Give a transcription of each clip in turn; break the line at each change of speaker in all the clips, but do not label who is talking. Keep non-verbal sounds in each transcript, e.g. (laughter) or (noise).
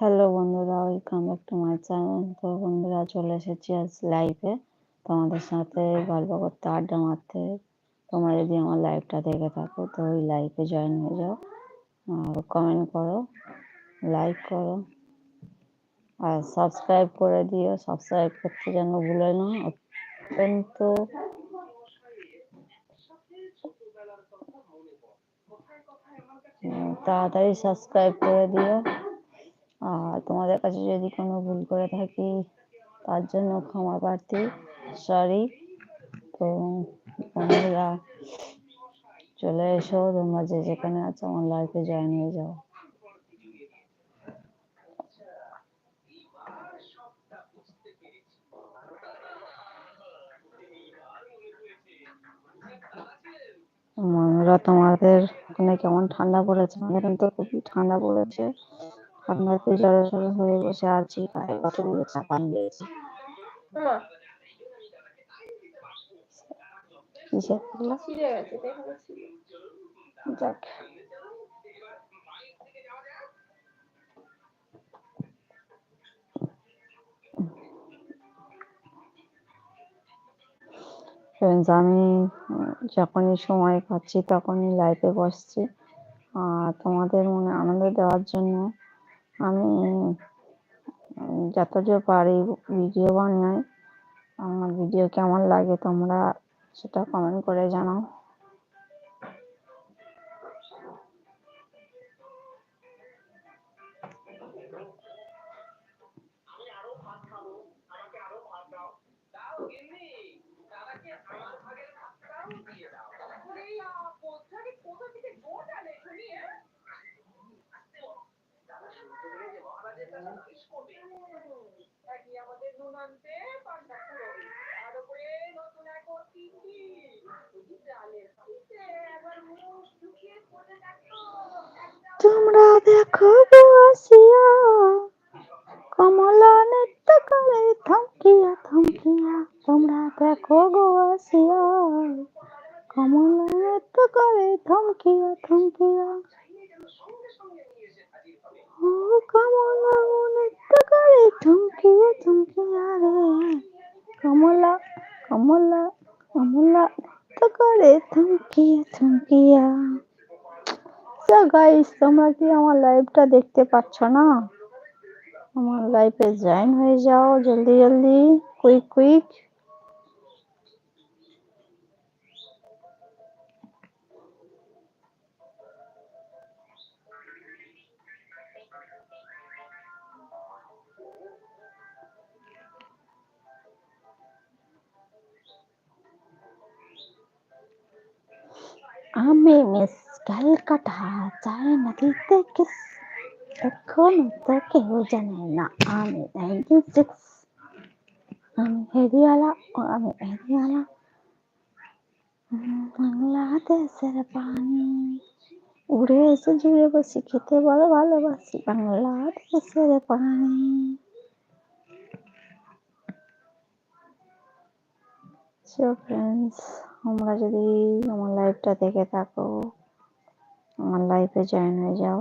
Hello বন্ধুরা welcome back to my channel তো বন্ধুরা, চলে এসেছি আজ লাইভে তোমাদের সাথে গল্প করতে, আড্ডা মারতে। তোমরা যদি আমার লাইভটা দেখে থাকো, তো ওই লাইভে জয়েন হয়ে যাও। আর কমেন্ট করো লাইক করো। আর সাবস্ক্রাইব করে দিও। সাবস্ক্রাইব করতে যেন ভুলে না, অত্যন্ত তাড়াতাড়ি সাবস্ক্রাইব করে দিও। আর তোমাদের কাছে যদি কোনো ভুল করে থাকি, তার জন্য ক্ষমা প্রার্থী। সরি তো বন্ধুরা, চলে এসো তোমরা যে যেখানে আছো আমার লাইফে জয়েন হয়ে যাও। বন্ধুরা, তোমাদের ওখানে কেমন ঠান্ডা পড়েছে? আমাদের তো খুবই ঠান্ডা পড়েছে। ঠান্ডাতে জড়ো জড়ো হয়ে বসে আছি, গায়ে কতগুলো চাপা দিয়েছি। আমি যখনই সময় পাচ্ছি তখনই লাইভে বসছি। আর তোমাদের মনে আনন্দ দেওয়ার জন্য আমি যত যে পারি ভিডিও বানাই আমার ভিডিও কেমন লাগে তোমরা সেটা কমেন্ট করে জানাও। তোমরা দেখো বসিয়া, কমলা নৃত্য করে থমকিয়া থমকিয়া। তোমরা দেখো গো আসিয়া কমলা নৃত্য করে থমকিয়া থমকিয়া। ও কমলা নৃত্য করে থমকিয়া থমকিয়া রে কমলা কমলা কমলা নৃত্য করে থমকিয়া থমকিয়া তো গাইস তোমরা কি আমার লাইভটা দেখতে পাচ্ছ না? আমার লাইফে জয়েন হয়ে যাও, জলদি জলদি কুইক কুইক আমি মিস ক্যালকাটা চাই নদীতে কিস এখনও তো কেউ জানে না আমি নাইনটি সিক্স আমি হেরিয়ালা ও আমি হেরিয়ালা বাংলাদেশের পানি উড়ে এসে জুড়ে বসি খেতে বলো ভালোবাসি বাংলাদেশের পানি সো ফ্রেন্ডস তোমরা যদি আমার লাইফটা দেখে থাকো আমার লাইফে জয়েন হয়ে যাও।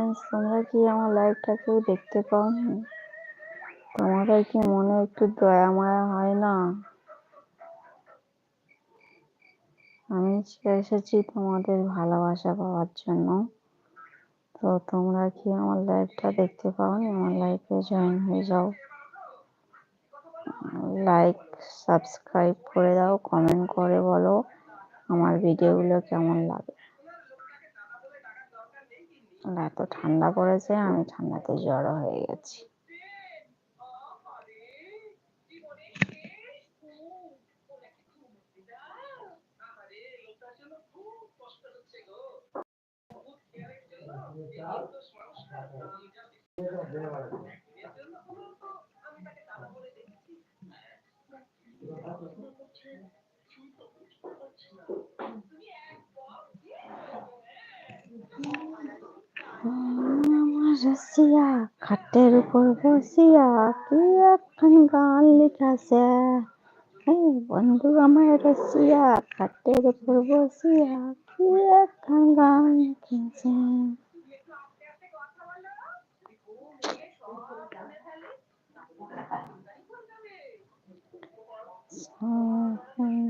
ফ্রেন্ডস তোমরা কি আমার লাইভটা কেউ দেখতে পাও তোমাদের কি মনে একটু দয়া মায়া হয় না? আমি এসেছি তোমাদের ভালোবাসা পাওয়ার জন্য। তো তোমরা কি আমার লাইভটা দেখতে পাও আমার লাইভে জয়েন হয়ে যাও। লাইক সাবস্ক্রাইব করে দাও কমেন্ট করে বলো আমার ভিডিওগুলো কেমন লাগে। এত ঠান্ডা পড়েছে আমি ঠান্ডাতে জড়ো হয়ে গেছি Thank you. রসিয়া খাটের উপর বসিয়া কি একখান গান লিখাছে এই বন্ধু, আমার রসিয়া খাটের উপর বসিয়া কি একখান গান লিখেছে Live.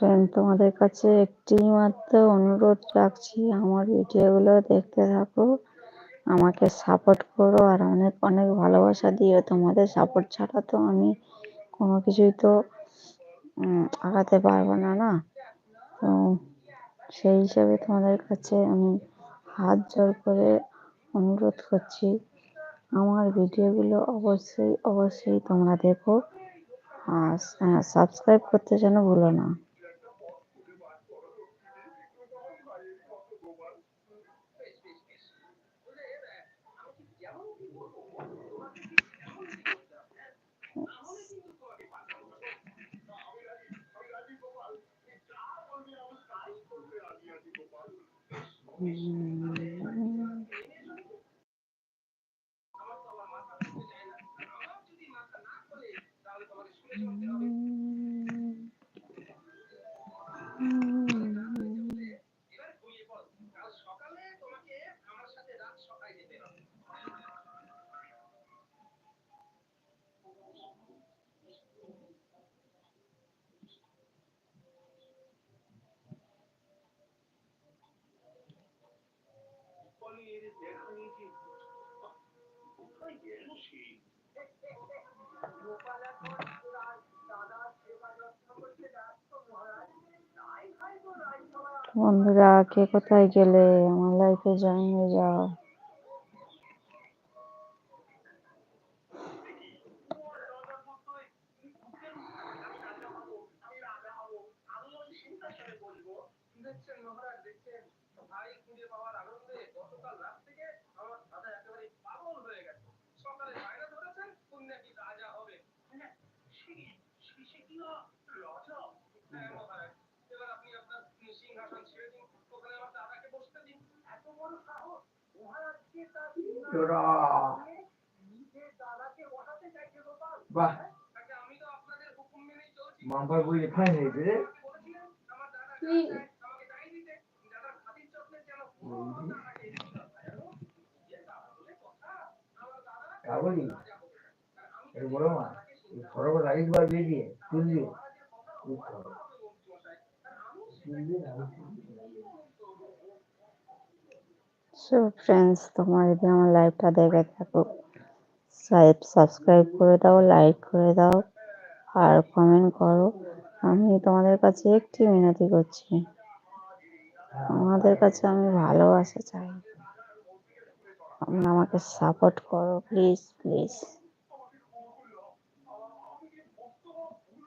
ফ্রেন্ড তোমাদের কাছে একটি মাত্র অনুরোধ রাখছি। আমার ভিডিওগুলো দেখতে থাকো, আমাকে সাপোর্ট করো আর অনেক অনেক ভালোবাসা দিও। তোমাদের সাপোর্ট ছাড়া তো আমি কোনো কিছুই তো আগাতে পারব না না? তো সেই হিসাবে তোমাদের কাছে আমি হাত জোর করে অনুরোধ করছি। আমার ভিডিওগুলো অবশ্যই অবশ্যই তোমরা দেখো। আর সাবস্ক্রাইব করতে যেন ভুলো না। Hmm. Hmm. বন্ধুরা কে কোথায় গেলে? আমার লাইফে জয়েন হয়ে যাও।
বাহ। মাম্পার বই লেখাই হয়েছে রে। এর বড় মা। এই খড়গ লাগিস বার দিয়ে দিয়ে তুল দিয়ে। খুব খড়গ তুল দিয়ে না
সো ফ্রেন্ডস তোমরা যদি আমার লাইভটা দেখে থাকো সাবস্ক্রাইব করে দাও লাইক করে দাও, আর কমেন্ট করো। আমি তোমাদের কাছে একটি মিনতি করছি। আমাদের কাছে আমি ভালোবাসা চাই। আমাকে সাপোর্ট করো প্লিজ প্লিজ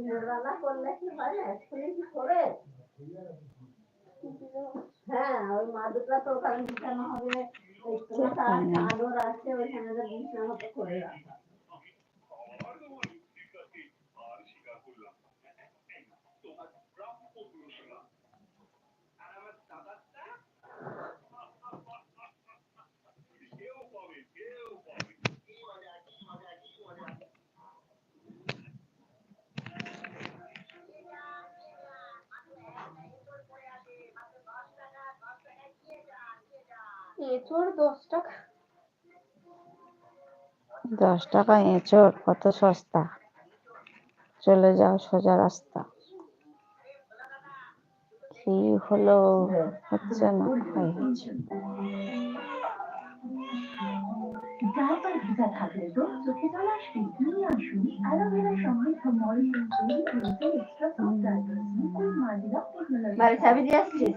বেলা করলে কি হয় না স্কুলে কি করে হ্যাঁ ওই মা দুটা তো ওখানে বিছানো হবে ওই কুয়াটা আছে আদর আছে ওইখানে তো বিছানা মতো করে রাখা
এঁচড় দশ টাকা।
দশ টাকা এঁচড় কত সস্তা। চলে যাও সোজা রাস্তা। কি হলো? হচ্ছে না
বাড়ি চাবি দিয়ে আসছিস?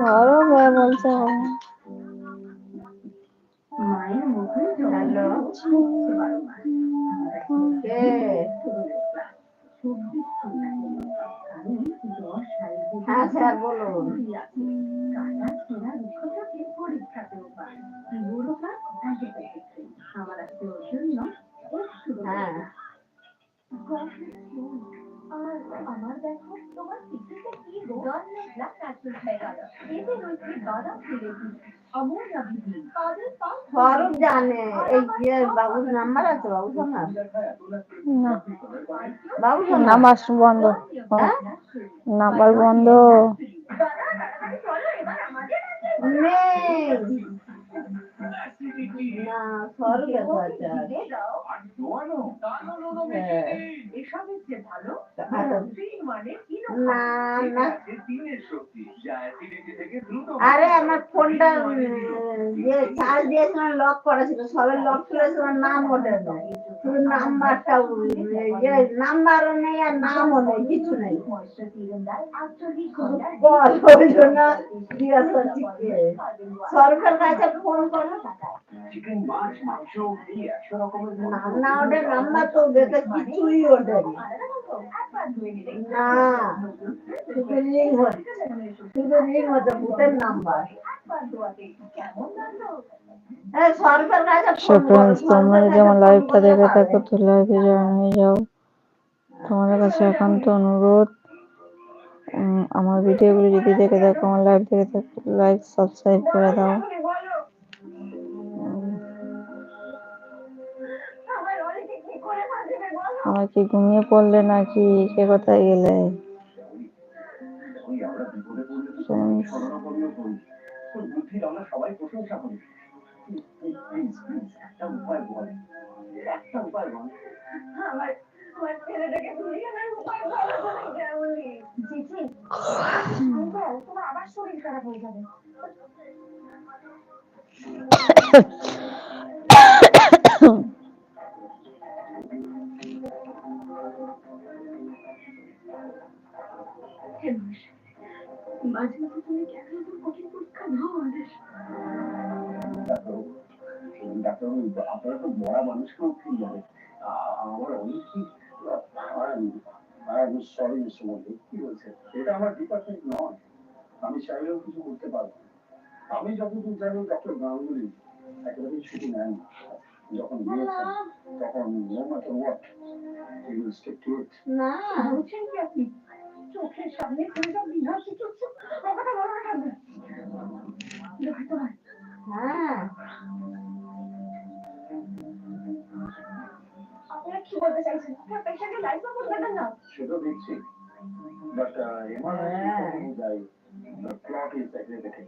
ধরো বে বলছে হবে না।
মায়ের মুখে
হ্যালো
বারো মাস
কে
চব্বিশ ঘণ্টা আমি দশ সাড়ে
হ্যাঁ স্যার বলুন
কাটা ছেঁড়া আমার দেখো তোমার কি রোগান ব্ল্যাক ন্যাচারাল হয়ে গেল এতে রয়েছে বাদাম অমর
জানে এই যে বাবুর নাম্বার আছে বাবুর নাম্বার
না
বাবুর
নাম্বার বন্ধ
হ্যাঁ?
নাম্বার বন্ধ
নেই না হ্যাঁ।
এসবের যে ভালো
আচ্ছা।
মানে কি
না আরে, আমার ফোনটা যে চার্জ দিয়েছিলাম লক লক নাম ওঠে শুধু নাম্বারটা যে নাম্বারও নেই আর নামও নেই, কিছু নেই। সরকার কাছে ফোন করো। না নাম্বার তো দেখে কিছুই ওঠে না। শুধু লিঙ্ক হচ্ছে শুধু
যদি লাইভটা দেখে থাকো, তো লাইভে জয়েন যাও। তোমাদের কাছে একান্ত অনুরোধ আমার ভিডিওগুলো যদি দেখে থাকো, আমার লাইভ দেখে থাকো লাইক সাবস্ক্রাইব করে দাও। আমার কি ঘুমিয়ে পড়লে নাকি, কে কোথায় গেলে?
বুদ্ধির আমরা সবাই প্রশংসা করি। একটা উপায় বল। একটা উপায় বল।
আমার আমার ছেলেটাকে ধরিয়ে না উপায় করে দেওনি জিজি তোমার আবার শরীর খারাপ হয়ে যাবে। (laughs) মাঝে মাঝে তুমি কেন এত কঠিন পরীক্ষা নাও আমাদের?
ডাক্তারবাবু আপনারা তো মরা মানুষকেও জানে আমার আমি সরি মিস্টার কি বলছেন এটা আমার ডিপার্টমেন্ট নয়। আমি চাইলেও কিছু করতে পারব। আমি যতদূর জানি ডক্টর গাঙ্গুলি একেবারেই ছুটি নেন না। যখন তখন no matter what he stick to it
না।
বলছেন কি আপনি? চোখের সামনে ছেলেটা বিনাশি চলছে আমার কথা বলো না কেন দোহাই দোহাই
হ্যাঁ।
আপনারা কি বলতে চাইছেন? আপনার পেশেন্টের লাইফ সাপোর্ট না?
সেটা দেখছি। বাট এমআরআই
হ্যাঁ।
the clot is aggravated.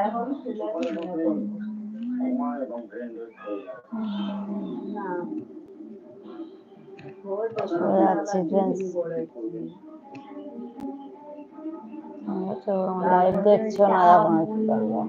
এখন
সকলের মধ্যে এবং
ব্রেন হয়ে
যাচ্ছি ফ্রেন্ডস দেখছ না